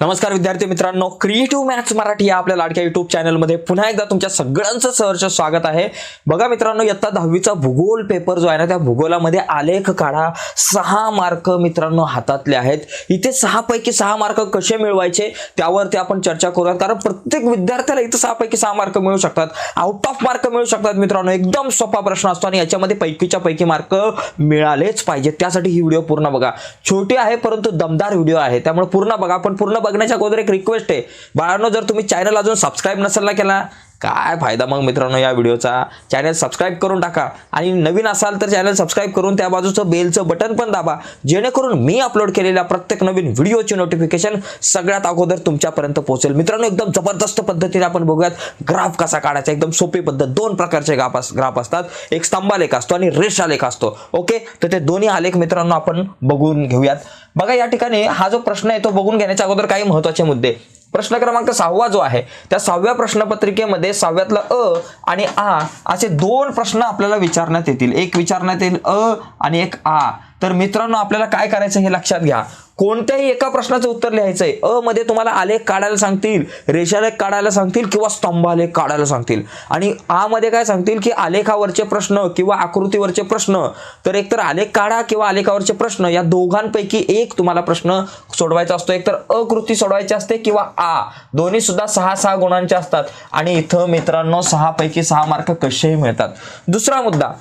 नमस्कार विद्यार्थी मित्रांनो क्रिएटिव्ह मॅथ्स मराठी या आपल्या लाडक्या युट्यूब चॅनलमध्ये पुन्हा एकदा तुमच्या सगळ्यांचं सहर्ष स्वागत आहे. बघा मित्रांनो इयत्ता दहावीचा भूगोल पेपर जो आहे ना त्या भूगोलामध्ये आलेख काढा. सहा मार्क मित्रांनो हातातले आहेत. इथे सहा पैकी सहा मार्क कसे मिळवायचे त्यावरती आपण चर्चा करूयात. कारण प्रत्येक विद्यार्थ्याला इथं सहा पैकी सहा मार्क मिळू शकतात. आउट ऑफ मार्क मिळू शकतात मित्रांनो. एकदम सोपा प्रश्न असतो आणि याच्यामध्ये पैकीच्या पैकी मार्क मिळालेच पाहिजे त्यासाठी ही व्हिडिओ पूर्ण बघा. छोटी आहे परंतु दमदार व्हिडिओ आहे. त्यामुळे पूर्ण बघा. आपण पूर्ण बघण्याच्या अगोदर एक रिक्वेस्ट आहे. बाळांनो जर तुम्ही चॅनल अजून सबस्क्राईब नसेल ना केला काय फायदा मग मित्रांनो या व्हिडिओचा? चॅनल सबस्क्राईब करून टाका. आणि नवीन असाल तर चॅनल सबस्क्राईब करून त्या बाजूचं बेलचं बटन पण दाबा. जेणेकरून मी अपलोड केलेल्या प्रत्येक नवीन व्हिडिओची नोटिफिकेशन सगळ्यात अगोदर तुमच्यापर्यंत पोहोचेल. मित्रांनो एकदम जबरदस्त पद्धतीने आपण बघूयात. ग्राफ कसा काढायचा? एकदम सोपी पद्धत. दोन प्रकारचे ग्राफ अस- ग्राफ असतात. एक स्तंभालेख असतो आणि रेषालेख असतो. ओके? तर ते दोन्ही आलेख मित्रांनो आपण बघून घेऊयात. बघा या ठिकाणी हा जो प्रश्न आहे तो बघून घेण्याच्या अगोदर काही महत्त्वाचे मुद्दे. प्रश्न क्रमांक सहावा जो आहे त्या सहाव्या प्रश्नपत्रिकेमध्ये सहाव्यातला अ आणि आ असे दोन प्रश्न आपल्याला विचारण्यात येतील. एक विचारण्यात येईल अ आणि एक आ. तर मित्रांनो आपल्याला काय करायचं हे लक्षात घ्या. कोणत्याही एका प्रश्नाचं उत्तर लिहायचंय. अ मध्ये तुम्हाला आलेख काढायला सांगतील रेषालेख काढायला सांगतील किंवा स्तंभालेख काढायला सांगतील. आणि आ मध्ये काय सांगतील की आलेखावरचे प्रश्न किंवा आकृतीवरचे प्रश्न. तर एकतर आलेख काढा किंवा आलेखावरचे प्रश्न या दोघांपैकी एक तुम्हाला प्रश्न सोडवायचा असतो. एकतर अकृती सोडवायची असते किंवा आ. दोन्ही सुद्धा सहा सहा गुणांचे असतात. आणि इथं मित्रांनो सहा पैकी सहा मार्क कसेही मिळतात. दुसरा मुद्दा.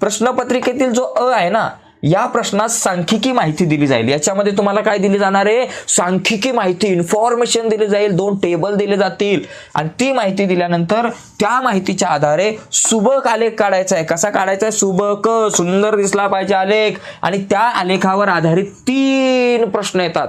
प्रश्नपत्रिकेतील जो अ आहे ना या प्रश्नात सांख्यिकी माहिती दिली जाईल. याच्यामध्ये तुम्हाला काय दिली जाणार आहे? सांख्यिकी माहिती इन्फॉर्मेशन दिली जाईल दोन टेबल दिले जातील. आणि ती माहिती दिल्यानंतर त्या माहितीच्या आधारे सुबक आलेख काढायचा आहे. कसा काढायचा आहे? सुबक सुंदर दिसला पाहिजे आलेख. आणि त्या आलेखावर आधारित तीन प्रश्न येतात.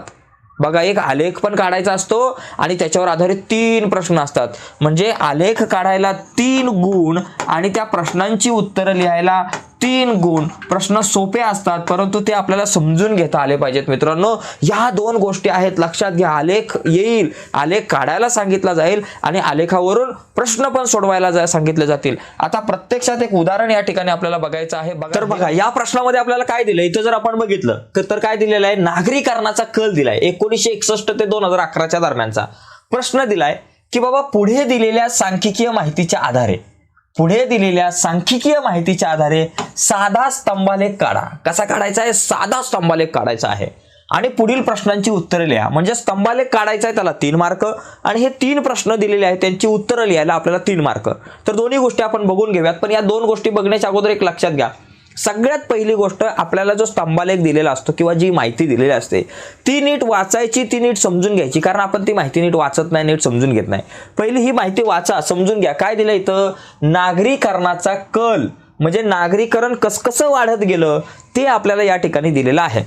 बघा एक आलेख पण काढायचा असतो आणि त्याच्यावर आधारित तीन प्रश्न असतात. म्हणजे आलेख काढायला तीन गुण आणि त्या प्रश्नांची उत्तरं लिहायला तीन गुण प्रश्न सोपे असतात परंतु ते आपल्याला समजून घेता आले पाहिजेत मित्रांनो. या दोन गोष्टी आहेत लक्षात घ्या. आलेख येईल आलेख काढायला सांगितला जाईल आणि आलेखावरून प्रश्न पण सोडवायला जा- सांगितले जातील. आता प्रत्यक्षात एक उदाहरण या ठिकाणी आपल्याला बघायचं आहे. तर बघा या प्रश्नामध्ये आपल्याला काय दिलं इथं जर आपण बघितलं तर- तर काय दिलेलं आहे? नागरीकरणाचा कल दिलाय. एकोणीसशे एकसष्ट ते दोन हजार अकराच्या दरम्यानचा. प्रश्न दिलाय की बाबा पुढे दिलेल्या सांख्यिकीय माहितीच्या आधारे पुढे दिलेल्या सांख्यिकीय माहितीच्या आधारे साधा स्तंभालेख काढा. कसा काढायचा आहे? साधा स्तंभालेख काढायचा आहे. आणि पुढील प्रश्नांची उत्तरे लिहा. म्हणजे स्तंभालेख काढायचा आहे त्याला तीन मार्क आणि हे तीन प्रश्न दिलेले आहेत त्यांची उत्तरं लिहायला आपल्याला तीन मार्क. तर दोन्ही गोष्टी आपण बघून घेऊयात. पण या दोन गोष्टी बघण्याच्या अगोदर एक लक्षात घ्या. सगळ्यात पहिली गोष्ट आपल्याला जो स्तंभालेख दिलेला असतो किंवा जी माहिती दिलेली असते ती नीट वाचायची ती नीट समजून घ्यायची. कारण आपण ती माहिती नीट वाचत नाही नीट समजून घेत नाही. पहिली ही माहिती वाचा समजून घ्या. काय दिलं इथं? नागरीकरणाचा कल. म्हणजे नागरीकरण कसकसं वाढत गेलं ते आपल्याला या ठिकाणी दिलेलं आहे.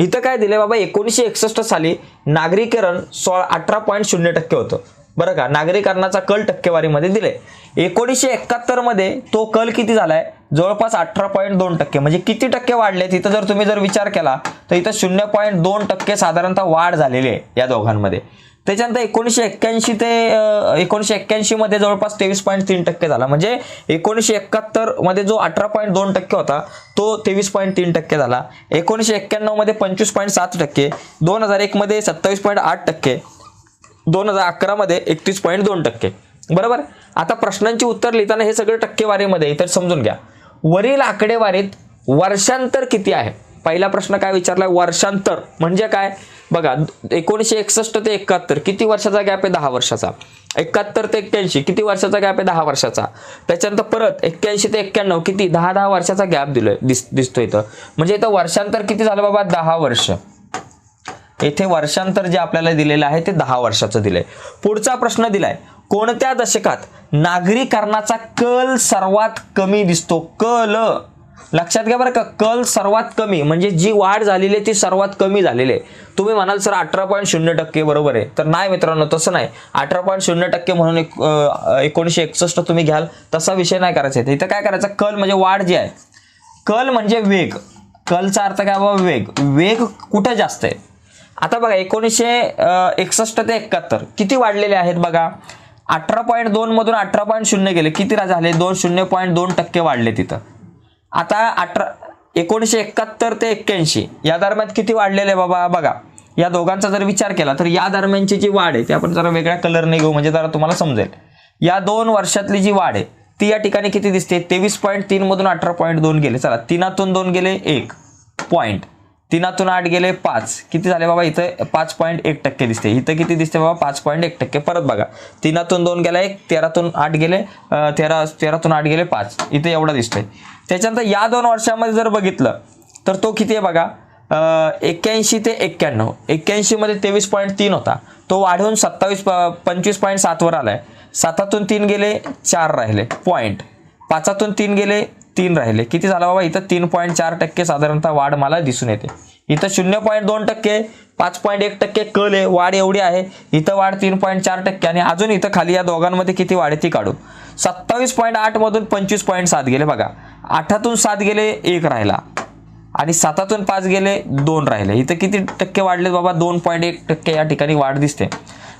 इथं काय दिलंय बाबा? एकोणीसशे एकसष्ट साली नागरीकरण सोळा अठरा पॉईंट शून्य टक्के होतं. बरं का? नागरीकरणाचा कल टक्केवारीमध्ये दिले एकोणीसशे एकाहत्तरमध्ये तो कल किती झाला आहे जवळपास अठरा पॉईंट दोन टक्के. म्हणजे किती टक्के वाढले तिथं जर तुम्ही जर विचार केला तर इथं शून्य पॉईंट दोन टक्के साधारणतः वाढ झालेली आहे या दोघांमध्ये. त्याच्यानंतर एकोणीसशे एक्क्याऐंशी ते एकोणीसशे एक्क्याऐंशीमध्ये जवळपास तेवीस पॉईंट तीन टक्के झाला. म्हणजे एकोणीसशे एकाहत्तरमध्ये जो अठरा पॉईंट दोन टक्के होता तो तेवीस पॉईंट तीन टक्के झाला. एकोणीसशे एक्क्याण्णवमध्ये पंचवीस पॉईंट सात टक्के. दोन हजार एकमध्ये सत्तावीस पॉईंट आठ टक्के. दोन हजार अकरामध्ये एकतीस पॉईंट दोन टक्के. बरोबर? आता प्रश्नांची उत्तर लिहिताना हे सगळं टक्केवारीमध्ये आहे, तर समजून घ्या. वरील आकडेवारीत वर्षांतर किती आहे? पहिला प्रश्न काय विचारलाय? वर्षांतर म्हणजे काय? बघा एकोणीसशे एकसष्ट ते एकाहत्तर किती वर्षाचा गॅप आहे? दहा वर्षाचा. एकाहत्तर ते एक्क्याऐंशी किती वर्षाचा गॅप आहे? दहा वर्षाचा. त्याच्यानंतर परत एक्क्याऐंशी ते एक्क्याण्णव किती? दहा दहा वर्षाचा गॅप दिलोय दिस दिसतो इथं. म्हणजे इथं वर्षांतर किती झालं बाबा? दहा वर्ष. येथे वर्षांतर जे आपल्याला दिलेलं आहे ते दहा वर्षाचं दिलंय. पुढचा प्रश्न दिलाय. कोणत्या दशकात नागरीकरणाचा कल सर्वात कमी दिसतो? कल. लक्षात घ्या बरं का कल सर्वात कमी म्हणजे जी वाढ झालेली आहे ती सर्वात कमी झालेली आहे. तुम्ही म्हणाल सर अठरा पॉईंट शून्य टक्के बरोबर आहे. तर नाही मित्रांनो तसं नाही. अठरा पॉईंट शून्य टक्के म्हणून एक एकोणीसशे एकसष्ट तुम्ही घ्याल तसा विषय नाही करायचा आहे इथं काय करायचं कल म्हणजे वाढ जी आहे कल म्हणजे वेग. कलचा अर्थ काय बाबा? वेग. वेग कुठे जास्त आहे? आता बघा एकोणीसशे एकसष्ट ते एकाहत्तर किती वाढलेले आहेत बघा? अठरा पॉईंट दोन मधून अठरा पॉईंट शून्य गेले. किती झाले? दोन शून्य पॉईंट दोन टक्के वाढले तिथं. आता अठरा एकोणीसशे एकाहत्तर ते एक्क्याऐंशी या दरम्यान किती वाढलेले आहे बाबा? बघा या दोघांचा जर विचार केला तर या दरम्यानची जी वाढ आहे ती आपण जरा वेगळ्या कलरने घेऊ म्हणजे जरा तुम्हाला समजेल. या दोन वर्षातली जी वाढ आहे ती या ठिकाणी किती दिसते? तेवीस पॉईंट तीन मधून अठरा पॉईंट दोन गेले. चला तीनातून दोन गेले एक पॉईंट. तीनातून आठ गेले पाच. किती झाले बाबा इथं? पाच पॉईंट एक टक्के दिसते. इथं किती दिसते बाबा? पाच पॉईंट एक टक्के. परत बघा. तीनातून दोन गेला एक तेरातून आठ गेले तेरा तेरातून आठ गेले पाच. इथे एवढं दिसतंय. त्याच्यानंतर या दोन वर्षामध्ये जर बघितलं तर तो किती आहे बघा? एक्क्याऐंशी ते एक्क्याण्णव. एक्क्याऐंशीमध्ये तेवीस पॉईंट तीन होता. तो वाढवून सत्तावीस प- पंचवीस पॉईंट सातवर आला आहे सातातून तीन गेले चार राहिले. पॉईंट पाचातून तीन गेले तीन राहिले. किती झाला बाबा? इथं तीन पॉईंट चार टक्के साधारणतः वाढ मला दिसून येते. इथं शून्य पॉईंट दोन टक्के पाच पॉईंट एक टक्के कल आहे वाढ एवढी आहे. इथं वाढ तीन पॉईंट चार टक्के आणि अजून इथं खाली या दोघांमध्ये किती वाढ आहे ती काढू. सत्तावीस पॉईंट आठमधून पंचवीस पॉईंट सात गेले बघा. आठातून सात गेले एक राहिला. आणि सातातून पाच गेले दोन राहिले. इथं किती टक्के वाढले बाबा? दोन पॉईंट एक टक्के या ठिकाणी वाढ दिसते.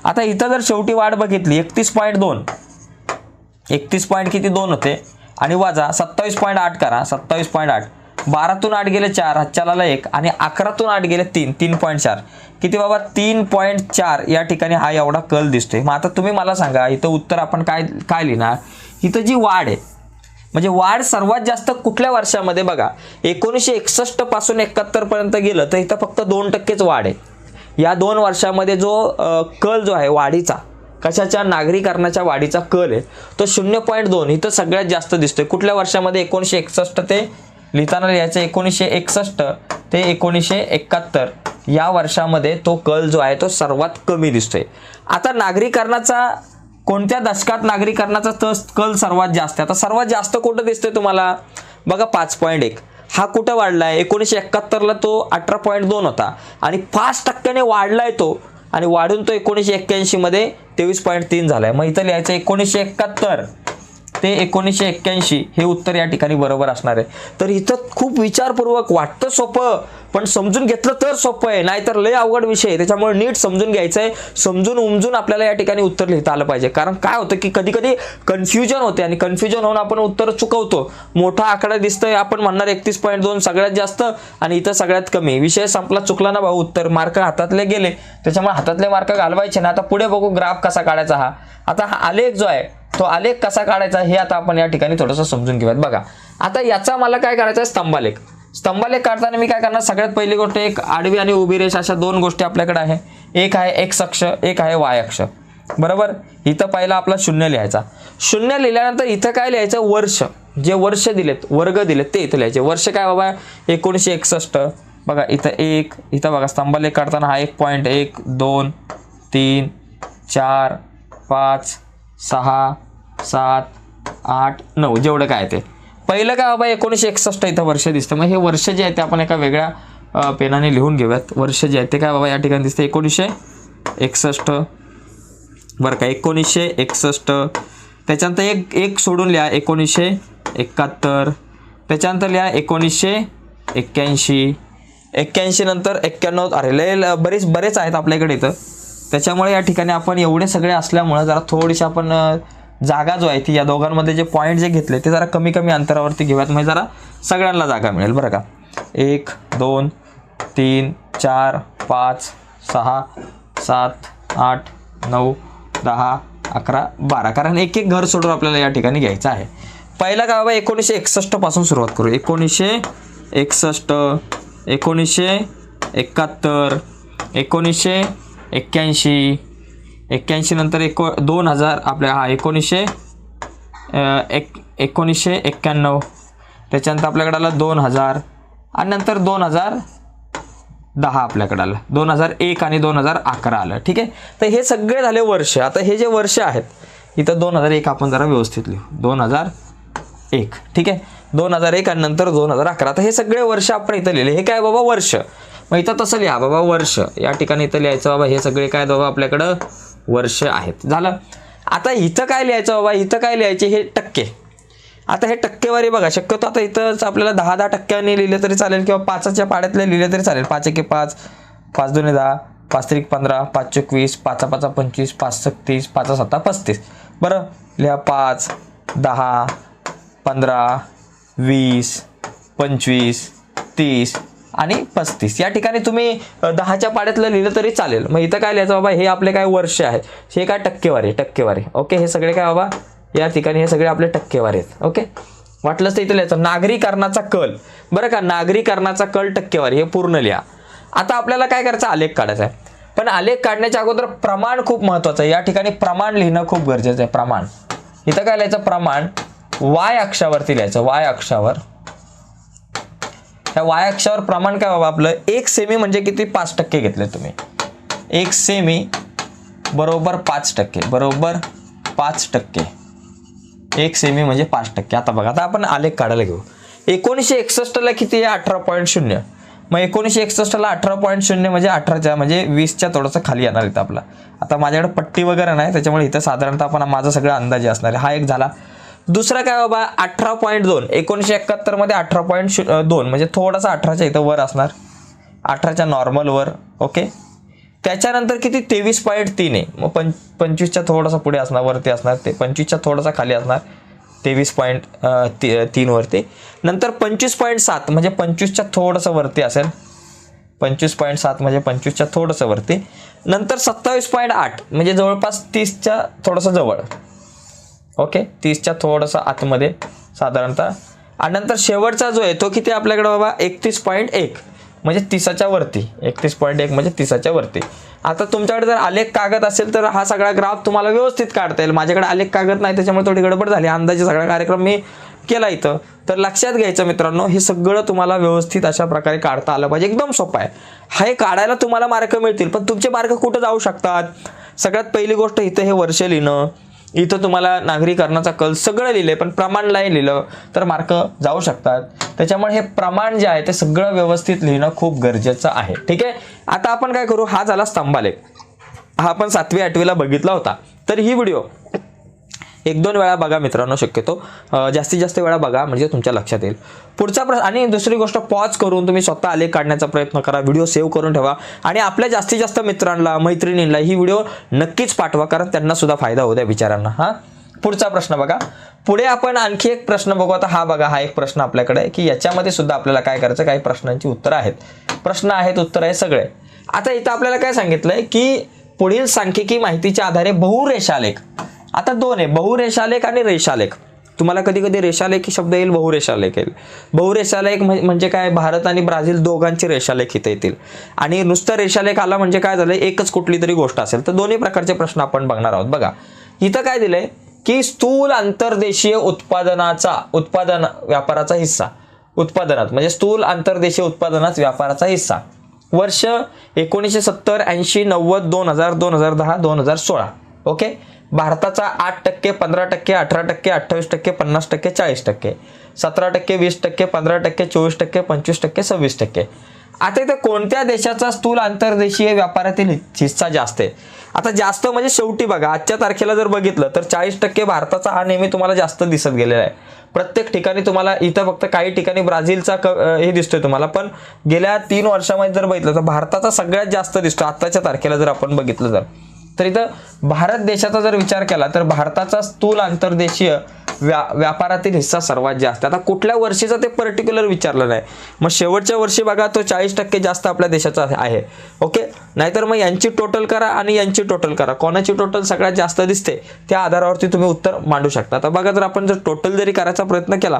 आता इथं जर शेवटी वाढ बघितली एकतीस पॉईंट दोन. एकतीस पॉईंट किती दोन होते? आणि वाजा सत्तावीस पॉईंट आठ करा. सत्तावीस पॉईंट आठ. बारातून आठ गेले चार हातच्याला एक. आणि अकरातून आठ गेले तीन तीन पॉईंट चार. किती बाबा? तीन पॉईंट चार या ठिकाणी हा एवढा कल दिसतोय. मग आता तुम्ही मला सांगा इथं उत्तर आपण काय काय लिहिणार? इथं जी वाढ आहे म्हणजे वाढ सर्वात जास्त कुठल्या वर्षामध्ये बघा? एकोणीसशे एकसष्टपासून एकाहत्तर पर्यंत गेलं तर इथं फक्त दोन टक्केच वाढ आहे. या दोन वर्षामध्ये जो कल जो आहे वाढीचा कशाच्या नागरीकरणाच्या वाढीचा कल आहे तो शून्य पॉईंट दोन इथं सगळ्यात जास्त दिसतोय. कुठल्या वर्षामध्ये एकोणीसशे एकसष्ट ते लिहिताना लिहायचं? एकोणीसशे एकसष्ट ते एकोणीसशे एकाहत्तर. या वर्षामध्ये तो कल जो आहे तो सर्वात कमी दिसतोय. आता नागरीकरणाचा कोणत्या दशकात नागरीकरणाचा तस कल सर्वात जास्त आहे? आता सर्वात जास्त कुठं दिसतोय तुम्हाला? बघा पाच पॉईंट एक. हा कुठं वाढला आहे एकोणीसशे एकाहत्तरला तो अठरा पॉईंट दोन होता. आणि पाच टक्क्याने वाढला आहे तो आणि वाढून तो एकोणीसशे एक्क्याऐंशीमध्ये तेवीस पॉईंट तीन झालाय. मग इथं लिहायचं एकोणीसशे एकाहत्तर. ते एकोणीसशे एक्क्याऐंशी हे उत्तर या ठिकाणी बरोबर असणार आहे. तर इथं खूप विचारपूर्वक वाटतं सोपं पण समजून घेतलं तर सोपं आहे. नाहीतर लय अवघड विषय आहे. त्याच्यामुळे नीट समजून घ्यायचं आहे समजून उमजून आपल्याला या ठिकाणी उत्तर लिहिता आलं पाहिजे. कारण काय होतं की कधी कधी कन्फ्युजन होते आणि कन्फ्युजन होऊन आपण उत्तर चुकवतो. मोठा आकडा दिसतोय आपण म्हणणार एकतीस पॉईंट दोन सगळ्यात जास्त आणि इथं सगळ्यात कमी. विषय संपला चुकला ना भाऊ उत्तर मार्क हातातले गेले. त्याच्यामुळे हातातले मार्क घालवायचे ना. आता पुढे बघू ग्राफ कसा काढायचा हा. आता हा आलेख जो आहे तो आलेख कसा काढायचा हे आता आपण या ठिकाणी थोडंसं समजून घेऊयात. बघा आता याचा मला काय करायचं आहे? स्तंभालेख. स्तंभालेख काढताना मी काय करणार? सगळ्यात पहिली गोष्ट एक आडवी आणि उभी रेष अशा दोन गोष्टी आपल्याकडे आहे. एक आहे एक्स अक्ष एक आहे वाय अक्ष. बरोबर? इथं पहिला आपला शून्य लिहायचा. शून्य लिहिल्यानंतर इथं काय लिहायचं? वर्ष. जे वर्ष दिलेत वर्ग दिलेत ते इथं लिहायचे. वर्ष काय बाबा? एकोणीसशे एकसष्ट. बघा इथं एक इथं बघा स्तंभालेख काढताना हा एक पॉईंट एक दोन तीन चार पाच सहा सात आठ नऊ जेवढं काय ते. पहिलं काय बाबा एकोणीसशे एकसष्ट इथं वर्ष दिसतं. मग हे वर्ष जे आहे ते आपण एका वेगळ्या पेनाने लिहून घेऊयात. वर्ष जे आहे ते काय बाबा या ठिकाणी दिसतं. एकोणीसशे एकसष्ट. बरं का एकोणीसशे एकसष्ट. त्याच्यानंतर एक एक सोडून लिहा. एकोणीसशे एकाहत्तर. त्याच्यानंतर लिहा एकोणीसशे एक्क्याऐंशी. एक्क्याऐंशी नंतर एक्क्याण्णव. अरे लय ल- बरेच बरेच आहेत आपल्याकडे इथं. त्याच्यामुळे या ठिकाणी आपण एवढे सगळे असल्यामुळं जरा थोडीशी आपण जागा जो आहे ती या दोघांमध्ये जे पॉईंट जे घेतले ते जरा कमी कमी अंतरावरती घेऊयात. म्हणजे जरा सगळ्यांना जागा मिळेल बरं का. एक दोन तीन चार पाच सहा सात आठ नऊ दहा अकरा बारा. कारण एक एक घर सोडून आपल्याला या ठिकाणी घ्यायचं आहे. पहिला काय बाबा एकोणीसशे एकसष्टपासून सुरुवात करू. एकोणीसशे एकसष्ट एकोणीसशे एकाहत्तर एकोणीसशे एक्क्याऐंशी एक्क्याऐंशी नंतर एको दोन हजार आपल्या हा एकोणीसशे एक एकोणीसशे एक्क्याण्णव. त्याच्यानंतर आपल्याकडे आलं दोन हजार. आणि नंतर दोन हजार दहा आपल्याकडे आलं. दोन हजार एक आणि दोन हजार अकरा आलं. ठीक आहे? तर हे सगळे झाले वर्ष. आता हे जे वर्ष आहेत इथं दोन हजार एक आपण जरा व्यवस्थित लिहू. दोन हजार एक. ठीक आहे? दोन हजार एक आणि नंतर दोन हजार अकरा. तर हे सगळे वर्ष आपण इथं लिहिले. हे काय बाबा वर्ष? मग इथं तसं लिहा बाबा वर्ष. या ठिकाणी इथं लिहायचं बाबा हे सगळे काय बाबा आपल्याकडं? वर्ष आहेत. झालं? आता इथं काय लिहायचं बाबा? इथं काय लिहायचे? हे टक्के. आता हे टक्केवारी बघा. शक्यतो आता इथंच आपल्याला दहा दहा टक्क्यांनी लिहिलं तरी चालेल किंवा पाचाच्या पाड्यातले लिहिलं तरी चालेल. पाच एके पाच पाच दोन्ही दहा पाच त्रिक पंधरा पाच चोवीस पाच पाचा पाचा पंचवीस पाच सत्तीस पाचा सत्ता पस्तीस. बरं? लिहा पाच दहा पंधरा वीस पंचवीस तीस आणि पस्तीस. या ठिकाणी तुम्ही दहाच्या पाड्यातलं लिहिलं तरी चालेल. मग इथं काय लिहायचं बाबा? हे आपले काय वर्ष आहेत हे काय टक्केवारी टक्केवारी. ओके? हे सगळे काय बाबा? या ठिकाणी हे सगळे आपले टक्केवारी आहेत. ओके? वाटलंच तर इथं लिहायचं. नागरीकरणाचा कल. बरं का? नागरीकरणाचा कल टक्केवारी. हे पूर्ण लिहा. आता आपल्याला काय करायचं? आलेख काढायचा आहे. पण आलेख काढण्याच्या अगोदर प्रमाण खूप महत्वाचं आहे. या ठिकाणी प्रमाण लिहिणं खूप गरजेचं आहे. प्रमाण. इथं काय लिहायचं? प्रमाण. वाय अक्षावरती लिहायचं. वाय अक्षावर ह्या वाय अक्षावर प्रमाण काय बाबा आपलं? एक सेमी म्हणजे किती? पाच टक्के घेतले तुम्ही. एक सेमी बरोबर पाच टक्के. बरोबर पाच टक्के. एक सेमी म्हणजे पाच टक्के. आता बघा आता आपण आलेख काढायला घेऊ. एकोणीसशे एकसष्टला किती आहे? अठरा पॉईंट शून्य. मग एकोणीसशे एकसष्टला अठरा पॉईंट शून्य म्हणजे अठराच्या म्हणजे वीसच्या थोडंसं खाली येणार इथं आपला. आता माझ्याकडे पट्टी वगैरे नाही त्याच्यामुळे इथं साधारणतः आपण माझा सगळा अंदाजे असणार आहे. हा एक झाला. दुसरा काय बाबा अठरा पॉईंट दोन. एकोणीसशे एकाहत्तरमध्ये अठरा पॉईंट दोन. म्हणजे थोडासा अठराच्या इथं वर असणार. अठराच्या नॉर्मलवर ओके त्याच्यानंतर किती? तेवीस पॉईंट तीन आहे. मग पं पंचवीसच्या थोडासा पुढे असणार वरती असणार. ते पंचवीसच्या थोडासा खाली असणार. तेवीस पॉईंट ती तीनवरती नंतर पंचवीस पॉईंट सात म्हणजे पंचवीसच्या थोडंसं वरती असेल. पंचवीस पॉईंट सात म्हणजे पंचवीसच्या थोडंसं वरती. नंतर सत्तावीस पॉईंट आठ म्हणजे जवळपास तीसच्या थोडंसं जवळ. ओके तीसच्या थोडंसं आतमध्ये साधारणतः. आणि नंतर शेवटचा जो आहे तो किती आपल्याकडे बाबा? एकतीस पॉईंट एक. म्हणजे तिसाच्या वरती. एकतीस पॉईंट एक म्हणजे तिसाच्या वरती. आता तुमच्याकडे जर आलेख कागद असेल तर हा सगळा ग्राफ तुम्हाला व्यवस्थित काढता येईल. माझ्याकडे आलेख कागद नाही त्याच्यामुळे थोडी गडबड झाली. अंदाजे सगळा कार्यक्रम मी केला इथं. तर लक्षात घ्यायचं मित्रांनो हे सगळं तुम्हाला व्यवस्थित अशा प्रकारे काढता आलं पाहिजे. एकदम सोपं आहे. हे काढायला तुम्हाला मार्क मिळतील पण तुमचे मार्क कुठं जाऊ शकतात? सगळ्यात पहिली गोष्ट इथं हे वर्ष लिहिणं. इथं तुम्हाला नागरीकरणाचा कल सगळं लिहिलंय पण प्रमाण नाही लिहिलं तर मार्क जाऊ शकतात. त्याच्यामुळे हे प्रमाण जे आहे ते सगळं व्यवस्थित लिहिणं खूप गरजेचं आहे. ठीक आहे? आता आपण काय करू? हा झाला स्तंभालेख. हा आपण सातवी आठवीला बघितला होता. तर ही व्हिडिओ एक दोन वेळा बघा मित्रांनो शक्यतो. जास्तीत जास्त वेळा बघा म्हणजे तुमच्या लक्षात येईल. पुढचा प्रश्न आणि दुसरी गोष्ट पॉज करून तुम्ही स्वतः आलेख काढण्याचा प्रयत्न करा व्हिडिओ सेव्ह करून ठेवा. आणि आपल्या जास्तीत जास्त मित्रांना मैत्रिणींना ही व्हिडिओ नक्कीच पाठवा कारण त्यांना सुद्धा फायदा होऊ द्या बिचारांना हा? पुढचा प्रश्न बघा. पुढे आपण आणखी एक प्रश्न बघू. आता हा बघा हा एक प्रश्न आपल्याकडे आहे की याच्यामध्ये सुद्धा आपल्याला काय करायचं काही प्रश्नांची उत्तरं आहेत. प्रश्न आहेत उत्तर आहे सगळे. आता इथं आपल्याला काय सांगितलंय की पुढील सांख्यिकी माहितीच्या आधारे बहुरेषालेख आता दोन आहे बहुरेषालेख आणि रेषालेख. तुम्हाला कधी कधी रेषालेख शब्द येईल बहुरेषालेख येईल. बहुरेषालेख म्हणजे काय? भारत आणि ब्राझील दोघांचे रेषालेख इथे येतील. आणि नुसतं रेषालेख आला म्हणजे काय झालं? एकच कुठली तरी गोष्ट असेल. तर दोन्ही प्रकारचे प्रश्न आपण बघणार आहोत. बघा इथं काय दिलंय? की स्थूल आंतरदेशीय उत्पादनाचा उत्पादन व्यापाराचा हिस्सा. उत्पादनात म्हणजे स्थूल आंतरदेशीय उत्पादनात व्यापाराचा हिस्सा. वर्ष एकोणीसशे सत्तर ऐंशी नव्वद दोन हजार दोन हजार दहा दोन हजार सोळा. ओके? भारताचा आठ टक्के पंधरा टक्के अठरा टक्के अठ्ठावीस टक्के पन्नास टक्के चाळीस टक्के सतरा टक्के वीस टक्के पंधरा टक्के चोवीस टक्के पंचवीस टक्के सव्वीस टक्के. आता इथं कोणत्या देशाचा स्थूल आंतरदेशीय व्यापारातील हिस्सा जास्त आहे? आता जास्त म्हणजे शेवटी बघा आजच्या तारखेला जर बघितलं तर चाळीस टक्के भारताचा हा नेहमी तुम्हाला जास्त दिसत गेलेला आहे. प्रत्येक ठिकाणी तुम्हाला इथं फक्त काही ठिकाणी ब्राझीलचा क हे दिसतोय तुम्हाला पण गेल्या तीन वर्षामध्ये जर बघितलं तर भारताचा सगळ्यात जास्त दिसतो आत्ताच्या तारखेला जर आपण बघितलं तर. तर इथं भारत देशाचा जर विचार केला तर भारताचा स्थूल आंतरदेशीय व्या व्यापारातील हिस्सा सर्वात जास्त. आता कुठल्या वर्षीचा ते पर्टिक्युलर विचारलं नाही. मग शेवटच्या वर्षी बघा तो चाळीस टक्के जास्त आपल्या देशाचा आहे. ओके? नाहीतर मग यांची टोटल करा आणि यांची टोटल करा. कोणाची टोटल सगळ्यात जास्त दिसते त्या आधारावरती तुम्ही उत्तर मांडू शकता. आता बघा जर आपण जर टोटल जरी करायचा प्रयत्न केला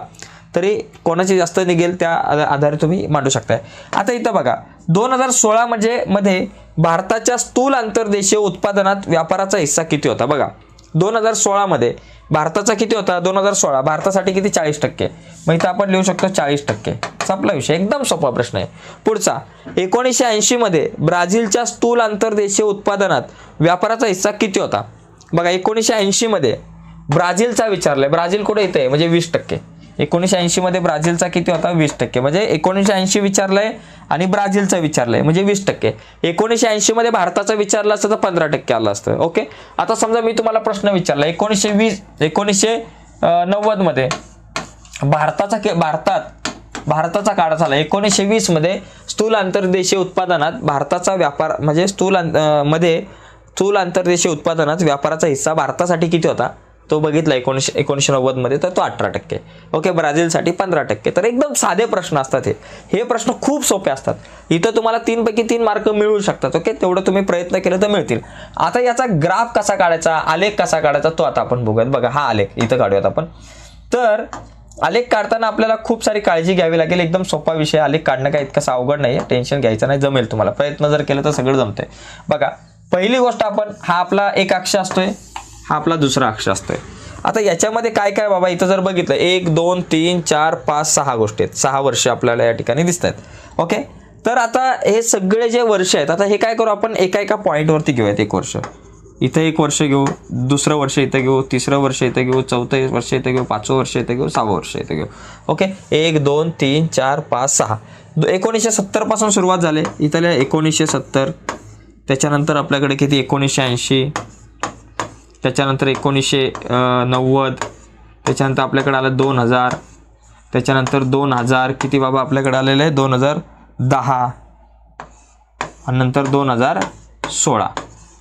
तरी कोणाची जास्त निघेल त्या आधारे तुम्ही मांडू शकताय. आता इथं बघा दोन हजार सोळा म्हणजे मध्ये भारताच्या स्थूल आंतरदेशीय उत्पादनात व्यापाराचा हिस्सा किती होता? बघा दोन हजार सोळामध्ये भारताचा किती होता? दोन हजार सोळा भारतासाठी किती? चाळीस टक्के. मग इथं आपण लिहू शकतो चाळीस टक्के. संपला विषय एकदम सोपा प्रश्न आहे. पुढचा एकोणीसशे ऐंशीमध्ये ब्राझीलच्या स्थूल आंतरदेशीय उत्पादनात व्यापाराचा हिस्सा किती होता? बघा एकोणीसशे ऐंशीमध्ये ब्राझीलचा विचारलाय. ब्राझील कुठे इथं आहे? म्हणजे वीस टक्के. एकोणीसशे ऐंशीमध्ये ब्राझीलचा किती होता? वीस टक्के. म्हणजे एकोणीसशे ऐंशी विचारलंय आणि ब्राझीलचा विचारलंय. म्हणजे वीस टक्के. एकोणीसशे ऐंशीमध्ये भारताचा विचारला असतं तर पंधरा टक्के आलं असतं. ओके? आता समजा मी तुम्हाला प्रश्न विचारला. एकोणीसशे वीस एकोणीसशे नव्वदमध्ये भारताचा के भारतात भारताचा काळ झाला. एकोणीसशे वीसमध्ये स्थूल आंतरदेशीय उत्पादनात भारताचा व्यापार म्हणजे स्थूल मध्ये स्थूल आंतरदेशीय उत्पादनात व्यापाराचा हिस्सा भारतासाठी किती होता? तो बघितला एकोणीसशे एकोणीसशे नव्वदमध्ये तर तो अठरा टक्के. ओके ब्राझीलसाठी पंधरा टक्के. तर एकदम साधे प्रश्न असतात हे. हे प्रश्न खूप सोपे असतात. इथं तुम्हाला तीनपैकी तीन मार्क मिळू शकतात ओके तेवढं तुम्ही प्रयत्न केले तर मिळतील. आता याचा ग्राफ कसा काढायचा आलेख कसा काढायचा तो आता आपण बघूयात. बघा हा आलेख. इथं काढूयात आपण. तर आलेख काढताना आपल्याला खूप सारी काळजी घ्यावी लागेल. एकदम सोपा विषय. आलेख काढणं काय इतकं अवघड नाही टेन्शन घ्यायचं नाही. जमेल तुम्हाला. प्रयत्न जर केलं तर सगळं जमतंय. बघा पहिली गोष्ट आपण हा आपला एक अक्ष असतोय. हा आपला दुसरा अक्ष असतोय. आता याच्यामध्ये काय काय बाबा इथं जर बघितलं एक दोन तीन चार पाच सहा गोष्टी आहेत. सहा वर्ष आपल्याला या ठिकाणी दिसत आहेत. ओके तर आता हे सगळे जे वर्ष आहेत आता हे काय करू आपण एका एका पॉईंटवरती घेऊयात एक वर्ष. इथं एक वर्ष घेऊ दुसरं वर्ष इथं घेऊ तिसरं वर्ष इथं घेऊ चौथं वर्ष इथं घेऊ पाचवं वर्ष इथं घेऊ सहावं वर्ष इथं घेऊ. ओके एक दोन तीन चार पाच सहा. एकोणीसशे सत्तरपासून सुरुवात झाली. इथल्या एकोणीसशे सत्तर. त्याच्यानंतर आपल्याकडे किती? एकोणीसशे ऐंशी. त्याच्यानंतर एकोणीसशे नव्वद त्याच्यानंतर आपल्याकडे आलं दोन हजार त्याच्यानंतर दोन हजार किती बाबा आपल्याकडे आलेलं आहे दोन हजार दहा आणि नंतर दोन हजार सोळा.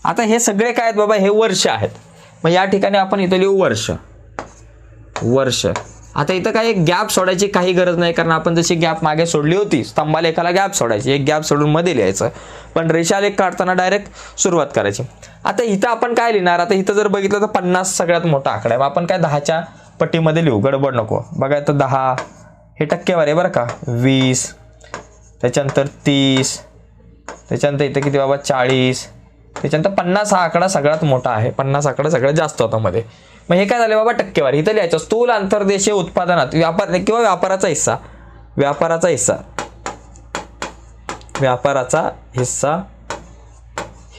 आता हे सगळे काय आहेत बाबा? हे वर्ष आहेत. मग या ठिकाणी आपण इथं लिहू वर्ष. वर्ष. आता इथं काही गॅप सोडायची काही गरज नाही कारण आपण जशी गॅप मागे सोडली होती स्तंभालेखाला गॅप सोडायची एक गॅप सोडून मध्ये लिहायचं. पण रेषालेख काढताना डायरेक्ट सुरुवात करायची. आता इथं आपण काय लिहिणार? आता इथं जर बघितलं तर पन्नास सगळ्यात मोठा आकडा आहे. मग आपण काय दहाच्या पट्टीमध्ये लिहू? गडबड नको. बघा इथं दहा हे टक्केवारी आहे बरं का. वीस त्याच्यानंतर तीस त्याच्यानंतर इथं किती बाबा? चाळीस त्याच्यानंतर पन्नास हा आकडा सगळ्यात मोठा आहे. पन्नास आकडा सगळ्यात जास्त होता मध्ये. मग हे काय झाले बाबा? टक्केवारी. इथं लिहायचं स्थूल आंतरदेशीय उत्पादनात व्यापार किंवा व्यापाराचा हिस्सा. व्यापाराचा हिस्सा. व्यापाराचा हिस्सा.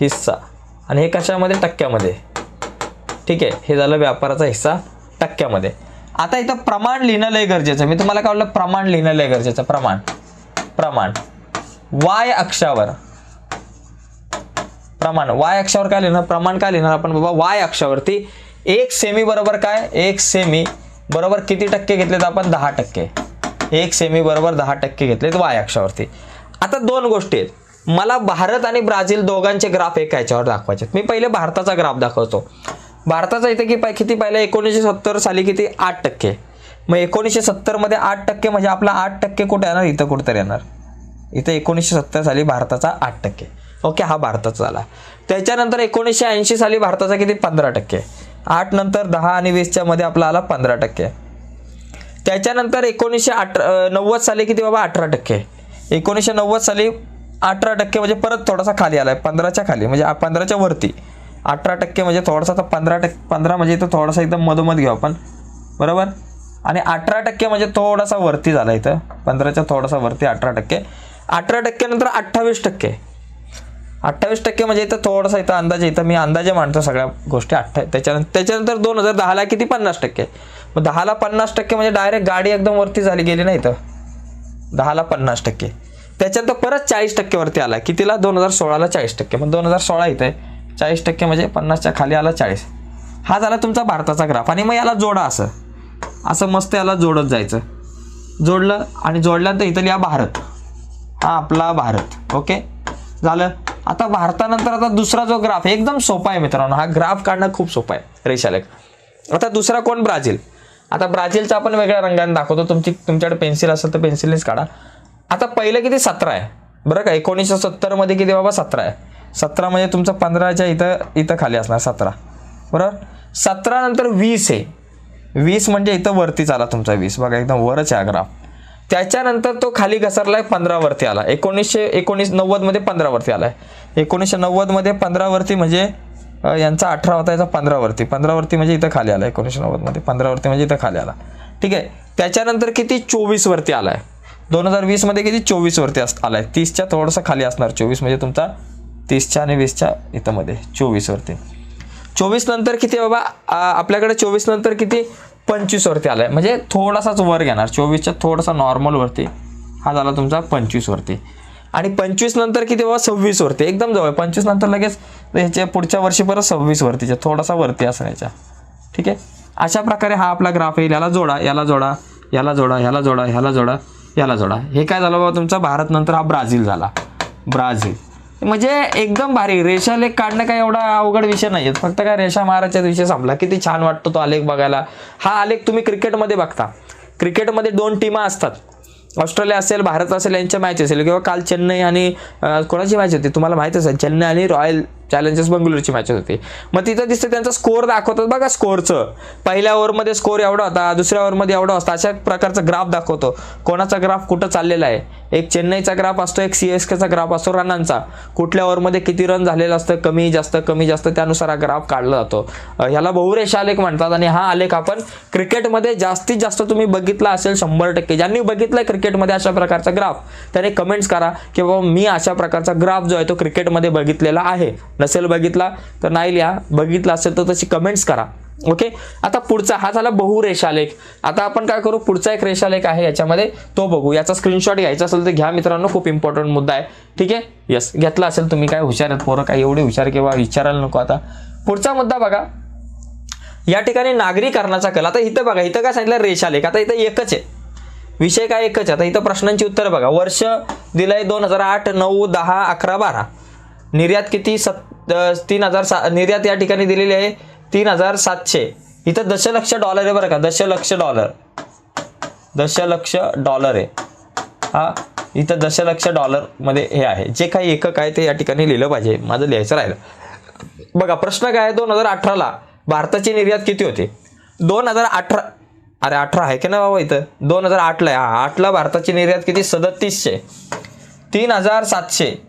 हिस्सा. आणि हे कशामध्ये? टक्क्यामध्ये. ठीक आहे हे झालं व्यापाराचा हिस्सा टक्क्यामध्ये. आता इथं प्रमाण लिहिणं लय गरजेचं. मी तुम्हाला काय म्हटलं प्रमाण लिहिणं लय गरजेचं. प्रमाण. प्रमाण. वाय अक्षावर. प्रमाण. वाय अक्षावर काय लिहिणार? प्रमाण काय लिहिणार आपण बाबा? वाय अक्षावरती एक सेमी बरोबर काय? एक सेमी बरोबर किती टक्के घेतलेत आपण? दहा टक्के. एक सेमी बरोबर दहा टक्के घेतलेत वाय अक्षावरती. आता दोन गोष्टी आहेत. मला भारत आणि ब्राझील दोघांचे ग्राफ एका याच्यावर दाखवायचे मी पहिले भारताचा ग्राफ दाखवतो. भारताचा इथे की किती पाहिलं? एकोणीसशे सत्तर साली किती? आठ टक्के. मग एकोणीसशे सत्तरमध्ये आठ टक्के म्हणजे आपला आठ टक्के कुठे येणार? इथं कुठेतरी येणार. इथं एकोणीसशे सत्तर साली भारताचा आठ टक्के. ओके हा भारताचा झाला. त्याच्यानंतर एकोणीसशे ऐंशी साली भारताचा किती? पंधरा टक्के. आठ नंतर दहा आणि वीसच्या मध्ये आपला आला पंधरा टक्के. त्याच्यानंतर एकोणीसशे अठरा नव्वद साली किती बाबा? अठरा टक्के. एकोणीसशे नव्वद साली अठरा टक्के म्हणजे परत थोडासा खाली आलाय पंधराच्या खाली म्हणजे पंधराच्या वरती. अठरा टक्के म्हणजे थोडासा तर पंधरा टक्के पंधरा म्हणजे इथं थोडासा एकदम मधोमध घेऊ आपण. बरोबर? आणि अठरा टक्के म्हणजे थोडासा वरती झाला इथं. पंधराच्या थोडासा वरती अठरा टक्के. अठरा टक्क्यानंतर अठ्ठावीस टक्के. अठ्ठावीस टक्के म्हणजे इथं थोडासा इथं अंदाजे इथं मी अंदाजे मांडतो सगळ्या गोष्टी अठ्ठा त्याच्यानंतर त्याच्यानंतर दोन हजार दहाला किती पन्नास टक्के? मग दहाला पन्नास टक्के म्हणजे डायरेक्ट गाडी एकदम वरती झाली गेली नाही इथं? दहाला पन्नास टक्के. त्याच्यानंतर परत चाळीस टक्के वरती आला. कितीला? दोन हजार सोळाला चाळीस टक्के. मग दोन हजार सोळा इथं चाळीस टक्के म्हणजे पन्नासच्या खाली आला चाळीस. हा झाला तुमचा भारताचा ग्राफ. आणि मग याला जोडा असं. असं मस्त याला जोडत जायचं. जोडलं आणि जोडल्यानंतर इथं लिहा भारत. हा आपला भारत. ओके? झालं? आता भारतानंतर आता दुसरा जो ग्राफ आहे एकदम सोपा आहे मित्रांनो. हा ग्राफ काढणं खूप सोपा आहे रेषालेख. आता दुसरा कोण? ब्राझील. आता ब्राझीलचा आपण वेगळ्या रंगाने दाखवतो. तुमची तुमच्याकडे पेन्सिल असेल तर पेन्सिलनेच काढा. आता पहिलं किती? सतरा आहे. बरं का? एकोणीसशे सत्तरमध्ये किती? बाबा सतरा आहे. सतरा म्हणजे तुमचं पंधराच्या इथं इथं खाली असणार सतरा. बरोबर? सतरा नंतर वीस आहे. वीस म्हणजे इथं वरती चाला तुमचा वीस. बघा एकदम वरच आहे हा ग्राफ त्याच्यानंतर तो खाली घसरलाय पंधरावरती आला एकोणीसशे एकोणीस नव्वदमध्ये पंधरावरती आलाय. एकोणीसशे नव्वदमध्ये पंधरावरती म्हणजे यांचा अठरा होता याचा पंधरावरती. पंधरावरती म्हणजे इथं खाली आला एकोणीसशे नव्वदमध्ये. पंधरावरती म्हणजे इथं खाली आला. ठीक आहे? त्याच्यानंतर किती? चोवीसवरती आलाय. दोन हजार वीसमध्ये किती? चोवीसवरती अस आलाय. तीसच्या थोडंसं खाली असणार. चोवीस म्हणजे तुमचा तीसच्या आणि वीसच्या इथं मध्ये चोवीसवरती. चोवीस नंतर किती बाबा? आपल्याकडे चोवीस नंतर किती? पंचवीस वरती आलाय. म्हणजे थोडासाच वर घेणार. चोवीसच्या थोडासा नॉर्मल वरती. हा झाला तुमचा पंचवीस वरती. आणि पंचवीस नंतर किती बाबा सव्वीस वरती. एकदम जवळ. पंचवीस नंतर लगेच ह्याच्या पुढच्या वर्षी परत सव्वीस वरतीच्या. थोडासा वरती असण्याच्या ठीक आहे? अशा प्रकारे हा आपला ग्राफ येईल. याला जोडा. याला जोडा. याला जोडा. याला जोडा. ह्याला जोडा. याला जोडा. हे काय झालं बाबा तुमचा? भारत नंतर हा ब्राझील झाला. ब्राझील. म्हणजे एकदम भारी. रेषालेख काढणं काय एवढा अवघड विषय नाही फक्त काय रेषा मारायचा विषय संपला. किती छान वाटतो तो आलेख बघायला. हा आलेख तुम्ही क्रिकेटमध्ये बघता. क्रिकेटमध्ये दोन टीमा असतात. ऑस्ट्रेलिया असेल भारत असेल यांच्या मॅच असेल किंवा काल चेन्नई आणि कोणाची मॅच होती? तुम्हाला माहीत असेल चेन्नई आणि रॉयल चॅलेंजर्स बंगलोरची मॅचेस होती. मग तिथं दिसतं त्यांचा स्कोअर दाखवतात बघा स्कोअरचं पहिल्या ओव्हरमध्ये स्कोअर एवढा होता दुसऱ्या ओव्हरमध्ये एवढा असता अशा प्रकारचा ग्राफ दाखवतो. कोणाचा ग्राफ कुठं चाललेला आहे? एक चेन्नईचा ग्राफ असतो एक सी एस केचा ग्राफ असतो रनांचा. कुठल्या ओव्हरमध्ये किती रन झालेला असतं कमी जास्त कमी जास्त त्यानुसार हा ग्राफ काढला जातो. ह्याला बहुरेषा आलेख म्हणतात आणि हा आलेख आपण क्रिकेटमध्ये जास्तीत जास्त तुम्ही बघितला असेल शंभर टक्के. ज्यांनी बघितलाय क्रिकेटमध्ये अशा प्रकारचा ग्राफ त्याने कमेंट्स करा की बाबा मी अशा प्रकारचा ग्राफ जो आहे तो क्रिकेटमध्ये बघितलेला आहे. नसेल बघितला तर नाही लिहा. बघितला असेल तर तशी कमेंट्स करा. ओके आता पुढचा हा झाला बहुरेषालेख आता आपण काय करू? पुढचा एक रेषालेख आहे याच्यामध्ये. तो बघू. याचा स्क्रीनशॉट घ्यायचा असेल तर घ्या मित्रांनो. खूप इम्पॉर्टंट मुद्दा आहे. ठीक आहे? यस घेतला असेल तुम्ही काय हुशार आहेत पोरं. काय एवढे हुशार किंवा विचारायला नको आता. पुढचा मुद्दा बघा. या ठिकाणी नागरीकरणाचा कल. आता इथं बघा. इथं काय सांगितलं? रेषालेख. आता इथं एकच आहे. विषय काय एकच आहे? आता इथं प्रश्नांची उत्तरं बघा. वर्ष दिलंय दोन हजार आठ नऊ दहा अकरा बारा. निर्यात किती? सत तीन हजार सा निर्यात या ठिकाणी दिलेली आहे. तीन हजार सातशे. इथं दशलक्ष डॉलर आहे बरं का. दशलक्ष डॉलर. दशलक्ष डॉलर आहे. हा इथं दशलक्ष डॉलरमध्ये हे आहे. जे काही एकक आहे ते या ठिकाणी लिहिलं पाहिजे. माझं लिहायचं राहिलं. बघा प्रश्न काय आहे? दोन हजार अठराला भारताची निर्यात किती होती? दोन हजार अठरा अरे अठरा आहे की ना बाबा इथं? दोन हजार आठला आहे. हा आठला भारताची निर्यात किती? सदतीसशे. तीन हजार सातशे.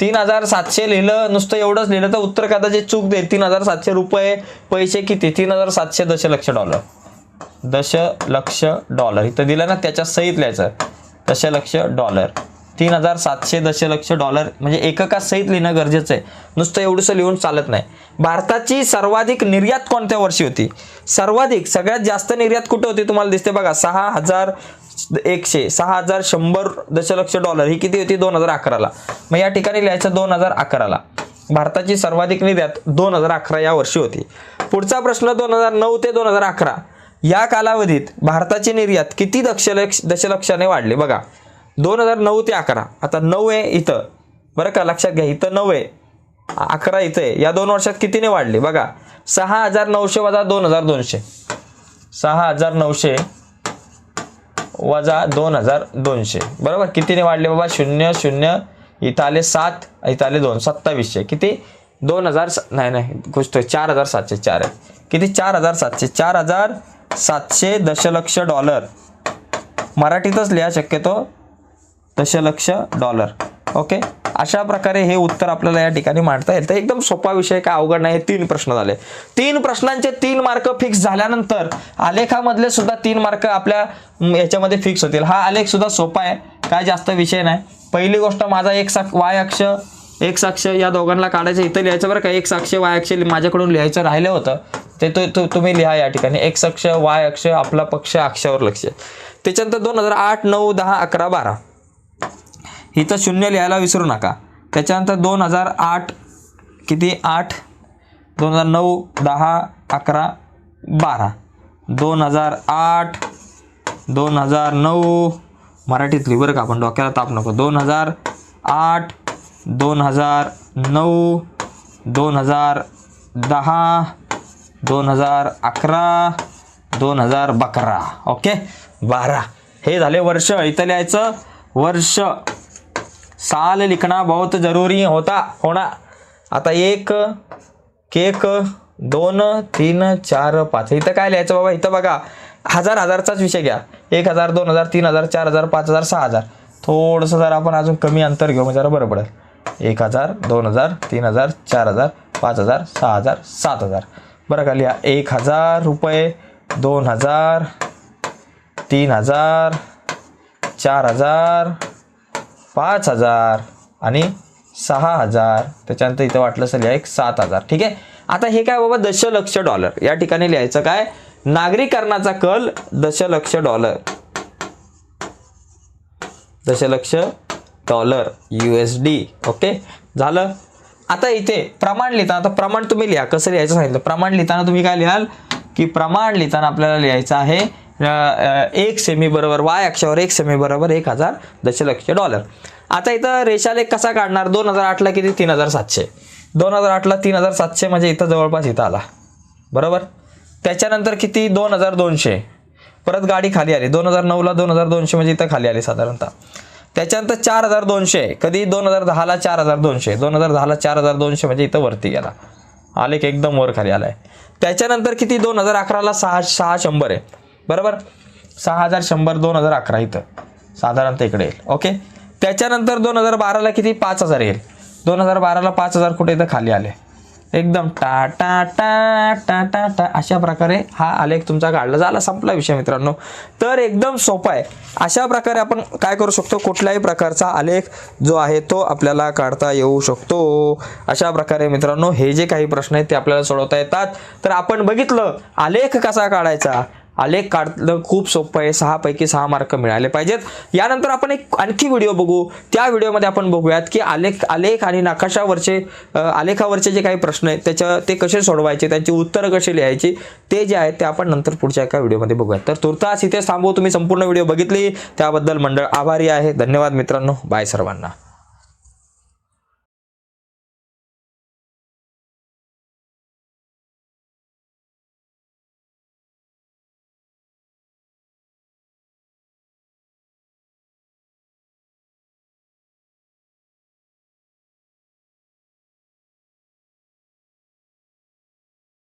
तीन हजार सातशे लिहिलं नुसतं एवढंच लिहिलं तर उत्तर कदाचित चूक दे तीन हजार सातशे रुपये पैसे किती? तीन हजार सातशे दशलक्ष डॉलर. दशलक्ष डॉलर. इथं दिलं ना त्याच्या सहित लिहायचं. दशलक्ष डॉलर. तीन हजार सातशे दशलक्ष डॉलर म्हणजे एकका सहित लिहिणं गरजेचं आहे. नुसतं एवढंसं लिहून चालत नाही. भारताची सर्वाधिक निर्यात कोणत्या वर्षी होती? सर्वाधिक सगळ्यात जास्त निर्यात कुठे होती तुम्हाला दिसते बघा. सहा हजार एकशे सहा हजार शंभर दशलक्ष डॉलर. ही किती होती? दोन हजार अकराला. मग या ठिकाणी लिहायचं दोन हजार अकराला. भारताची सर्वाधिक निर्यात दोन हजार अकरा या वर्षी होती. पुढचा प्रश्न दोन हजार नऊ ते दोन हजार अकरा. या कालावधीत भारताची निर्यात किती दशलक्ष दशलक्षाने वाढली? बघा. दोन हजार नऊ ते अकरा. आता नऊ आहे इथं. बरं का? लक्षात घ्या इथं नऊ आहे. अकरा इथं आहे. या दोन वर्षात कितीने वाढली? बघा. सहा हजार नऊशे वजा दोन हजार दोनशे. सहा हजार नऊशे वजा दोन हजार दोनशे. बरोबर? कितीने वाढले बाबा? शून्य शून्य इथं आले सात इथं आले दोन सत्तावीसशे. किती? दोन हजार स- नाही नाही गोष्ट चार हजार सातशे चार आहे. किती? चार हजार सातशे. चार हजार सातशे दशलक्ष डॉलर. मराठीतच लिहा शक्यतो. दशलक्ष डॉलर. ओके? अशा प्रकारे हे उत्तर आपल्याला या ठिकाणी मांडता येईल. तर एकदम सोपा विषय काय अवघड नाही हे तीन प्रश्न झाले. तीन प्रश्नांचे तीन मार्क फिक्स झाल्यानंतर आलेखामधले सुद्धा तीन मार्क आपल्या याच्यामध्ये फिक्स होतील. हा आलेख सुद्धा सोपा आहे. काय जास्त विषय नाही. पहिली गोष्ट माझा एक साक्ष वाय अक्ष एक साक्ष या दोघांना काढायचं इथं लिहायचं बरं का. एक साक्ष वाय अक्ष माझ्याकडून लिहायचं राहिलं होतं. ते तो तो- तुम्ही लिहा या ठिकाणी. एक अक्ष वाय अक्ष आपला पक्ष अक्षावर लक्ष. त्याच्यानंतर दोन हजार आठ नऊ दहा अकरा बारा. इथं शून्य लिहायला विसरू नका. त्याच्यानंतर दोन हजार आठ किती? आठ. दोन हजार नऊ दहा अकरा बारा. दोन हजार आठ दोन हजार नऊ. मराठीतली बरं का आपण डोक्याला ताप नको. दोन हजार आठ दोन हजार नऊ दोन हजार दहा दोन हजार अकरा दोन हजार बकरा. ओके? बारा. हे झाले वर्ष. इथं लिहायचं वर्ष. साल लिखना बहुत जरूरी होता होना। आता एक केक दोन तीन चार पाच इथं काय लिहायचं बाबा? इथं बघा हजार हजारचाच विषय घ्या. एक हजार दोन हजार तीन हजार चार हजार पाच हजार सहा हजार. थोडंसं जरा आपण अजून कमी अंतर घेऊ म्हणजे जरा बरं पडेल. एक हजार दोन हजार तीन हजार चार हजार पाच हजार सहा हजार सात हजार. बरं का लिहा. एक हजार रुपये दोन हजार तीन हजार चार हजार पाच हजार आणि सहा हजार. त्याच्यानंतर इथं वाटलं असं लिहा एक सात हजार. ठीक आहे? आता हे काय बाबा दशलक्ष डॉलर. या ठिकाणी लिहायचं काय? नागरीकरणाचा कल दशलक्ष डॉलर. दशलक्ष dollar U S D okay? झालं? आता इथे प्रमाण लिहिताना आता प्रमाण तुम्ही लिहा. कसं लिहायचं सांगितलं? प्रमाण लिहिताना तुम्ही काय लिहाल? की प्रमाण लिहिताना आपल्याला लिहायचं आहे एक सेमी बरोबर वाय अक्षावर एक सेमी बरोबर एक हजार दशलक्ष डॉलर आता इथं रेषालेख कसा काढणार? दोन हजार आठला किती? तीन हजार सातशे. दोन हजार आठला तीन हजार सातशे म्हणजे इथं जवळपास इथं आला. बरोबर? त्याच्यानंतर किती? दोन हजार दोनशे. परत गाडी खाली आली. दोन हजार नऊला दोन हजार दोनशे म्हणजे इथं खाली आली साधारणतः. त्याच्यानंतर चार हजार दोनशे. कधी? दोन हजार दहाला चार हजार दोनशे. दोन हजार दहाला चार हजार दोनशे म्हणजे इथं वरती गेला. आलेख एकदम वर खाली आला आहे त्याच्यानंतर किती? दोन हजार अकराला सहा सहा शंभर आहे. बरोबर? सहा हजार शंभर दोन हजार अकरा इथं. साधारणतः इकडे येईल. ओके? त्याच्यानंतर दोन हजार बाराला किती? पाच हजार येईल. दोन हजार बाराला पाच हजार कुठे इथं खाली आले? एकदम टा टा टा टा टा टा. अशा प्रकारे हा आलेख तुमचा काढला झाला संपला विषय मित्रांनो. तर एकदम सोपा आहे. अशा प्रकारे आपण काय करू शकतो? कुठल्याही प्रकारचा आलेख जो आहे तो आपल्याला काढता येऊ शकतो. अशा प्रकारे मित्रांनो हे जे काही प्रश्न आहेत ते आपल्याला सोडवता येतात. तर आपण बघितलं आलेख कसा काढायचा? आलेख काढलं खूप सोपं आहे. सहापैकी सहा मार्क मिळाले पाहिजेत. यानंतर आपण एक आणखी व्हिडिओ बघू. त्या व्हिडिओमध्ये आपण बघूयात की आलेख आलेख आणि नकाशावरचे आलेखावरचे जे काही प्रश्न आहेत त्याच्या ते कसे सोडवायचे त्यांची उत्तरं कशी लिहायची ते जे आहेत ते आपण नंतर पुढच्या एका व्हिडिओमध्ये बघूयात. तर तुर्तास इथेच थांबवू तुम्ही संपूर्ण व्हिडिओ बघितली. त्याबद्दल मंडळ आभारी आहे. धन्यवाद मित्रांनो. बाय सर्वांना.